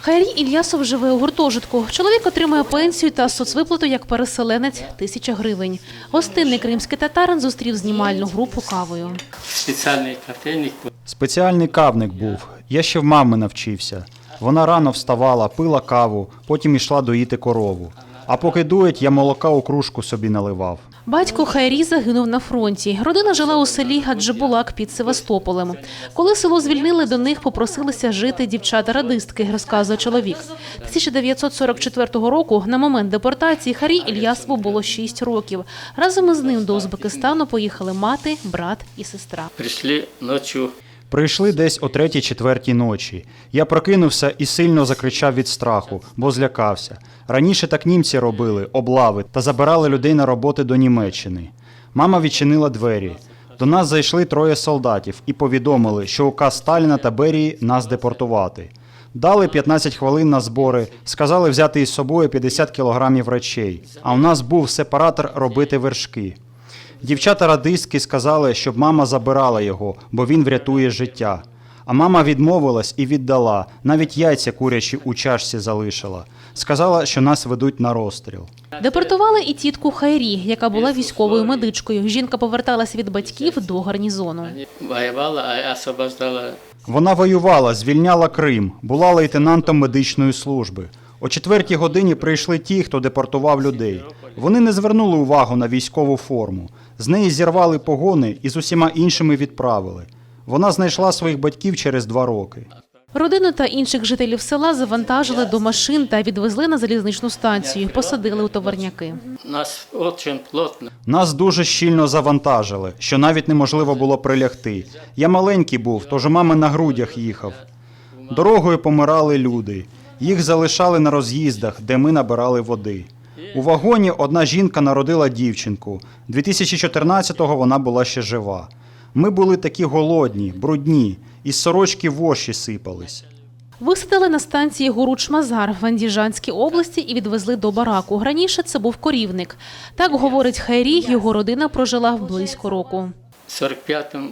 Хайрій Ільясов живе у гуртожитку. Чоловік отримує пенсію та соцвиплату як переселенець – тисяча гривень. Гостинний кримський татарин зустрів знімальну групу кавою. спеціальний кофейник. Спеціальний кавник був. Я ще в мами навчився. Вона рано вставала, пила каву, потім йшла доїти корову. А поки дують, я молока у кружку собі наливав. Батько Хайрі загинув на фронті. Родина жила у селі Гаджибулак під Севастополем. Коли село звільнили, до них попросилися жити дівчата-радистки, розказує чоловік. 1944 року, на момент депортації, Харі Ільясову було 6 років. Разом із ним до Узбекистану поїхали мати, брат і сестра. Прийшли ночі. Прийшли десь о третій четвертій ночі. Я прокинувся і сильно закричав від страху, бо злякався. Раніше так німці робили, облави та забирали людей на роботи до Німеччини. Мама відчинила двері. До нас зайшли троє солдатів і повідомили, що указ Сталіна та Берії нас депортувати. Дали 15 хвилин на збори, сказали взяти із собою 50 кілограмів речей. А у нас був сепаратор робити вершки. Дівчата радистки сказали, щоб мама забирала його, бо він врятує життя. А мама відмовилась і віддала, навіть яйця курячі у чашці залишила. Сказала, що нас ведуть на розстріл. Депортували і тітку Хайрі, яка була військовою медичкою. Жінка поверталася від батьків до гарнізону. Воювала, а освобождала. Вона воювала, звільняла Крим, була лейтенантом медичної служби. О четвертій годині прийшли ті, хто депортував людей. Вони не звернули увагу на військову форму. З неї зірвали погони і з усіма іншими відправили. Вона знайшла своїх батьків через два роки. Родину та інших жителів села завантажили до машин та відвезли на залізничну станцію. Посадили у товарняки. Нас дуже плотно. Нас дуже щільно завантажили, що навіть неможливо було прилягти. Я маленький був, тож у мами на грудях їхав. Дорогою помирали люди. Їх залишали на роз'їздах, де ми набирали води. У вагоні одна жінка народила дівчинку. 2014-го вона була ще жива. Ми були такі голодні, брудні, із сорочки воші сипались. Висадили на станції Гуруч-Мазар в Андіжанській області і відвезли до бараку. Раніше це був корівник. Так говорить Хайрі, його родина прожила близько року. В 45-му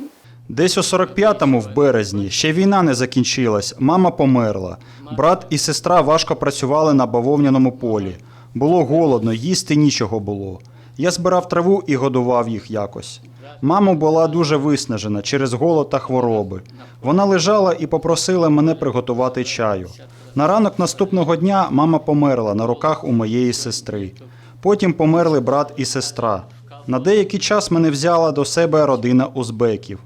Десь у 45-му в березні ще війна не закінчилась, мама померла. Брат і сестра важко працювали на бавовняному полі. Було голодно, їсти нічого було. Я збирав траву і годував їх якось. Мама була дуже виснажена через голод та хвороби. Вона лежала і попросила мене приготувати чаю. На ранок наступного дня мама померла на руках у моєї сестри. Потім померли брат і сестра. На деякий час мене взяла до себе родина узбеків.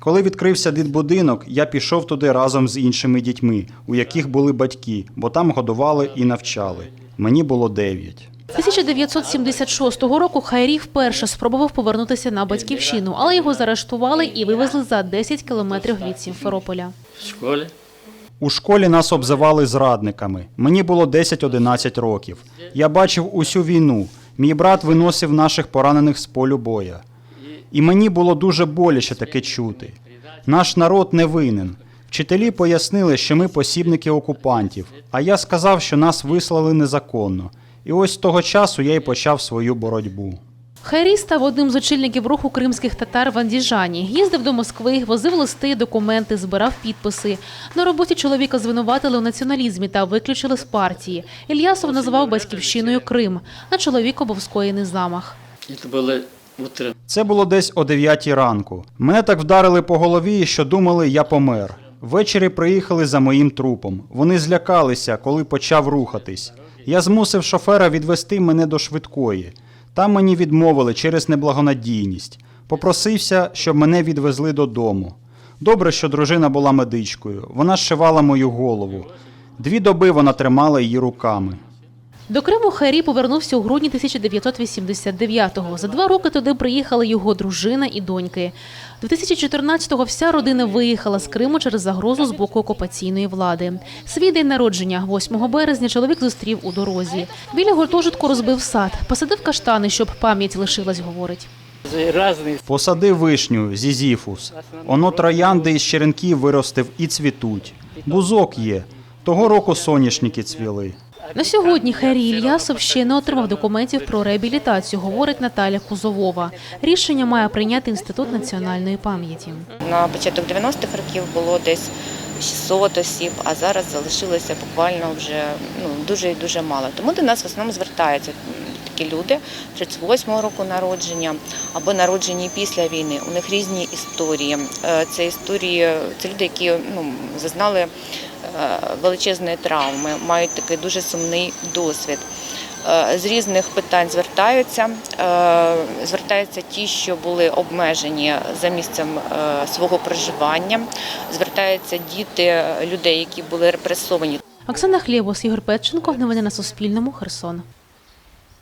Коли відкрився дитбудинок, я пішов туди разом з іншими дітьми, у яких були батьки, бо там годували і навчали. Мені було дев'ять. 1976 року Хайрі вперше спробував повернутися на батьківщину, але його заарештували і вивезли за 10 кілометрів від Сімферополя. в школі. У школі нас обзивали зрадниками. Мені було 10-11 років. Я бачив усю війну. Мій брат виносив наших поранених з полю боя. І мені було дуже боляче таке чути. Наш народ не винен. Вчителі пояснили, що ми посібники окупантів, а я сказав, що нас вислали незаконно. І ось з того часу я й почав свою боротьбу. Хайрі став одним з очільників руху кримських татар в Андіжані. Їздив до Москви, возив листи, документи, збирав підписи. На роботі чоловіка звинуватили у націоналізмі та виключили з партії. Ільясов назвав батьківщиною Крим. На чоловіка був скоєний замах. Це було утром. Це було десь о 9 ранку. Мене так вдарили по голові, що думали, я помер. Ввечері приїхали за моїм трупом. Вони злякалися, коли почав рухатись. Я змусив шофера відвести мене до швидкої. Там мені відмовили через неблагонадійність. Попросився, щоб мене відвезли додому. Добре, що дружина була медичкою. Вона зшивала мою голову. Дві доби вона тримала її руками. До Криму Хайрі повернувся у грудні 1989-го. За два роки туди приїхали його дружина і доньки. 2014-го вся родина виїхала з Криму через загрозу з боку окупаційної влади. Свій день народження, 8 березня, чоловік зустрів у дорозі. Біля гуртожитку розбив сад, посадив каштани, щоб пам'ять лишилась, говорить. Посади вишню, зізіфус. Оно троянди із черенків виростив і цвітуть. Бузок є. Того року соняшники цвіли. На сьогодні Хайрі Ільясов ще не отримав документів про реабілітацію, говорить Наталя Кузовова. Рішення має прийняти Інститут національної пам'яті. На початок 90-х років було десь 600 осіб, а зараз залишилося буквально вже ну, дуже і дуже мало. Тому до нас в основному звертаються такі люди 38-го року народження або народжені після війни. У них різні історії. Е, Це історії, це люди, які ну, зазнали величезної травми, мають такий дуже сумний досвід. Е, З різних питань звертаються. Е, Звертаються ті, що були обмежені за місцем е, свого проживання. Звертаються діти людей, які були репресовані. Оксана Хлєбус, Ігор Петченко. Новини на Суспільному. Херсон.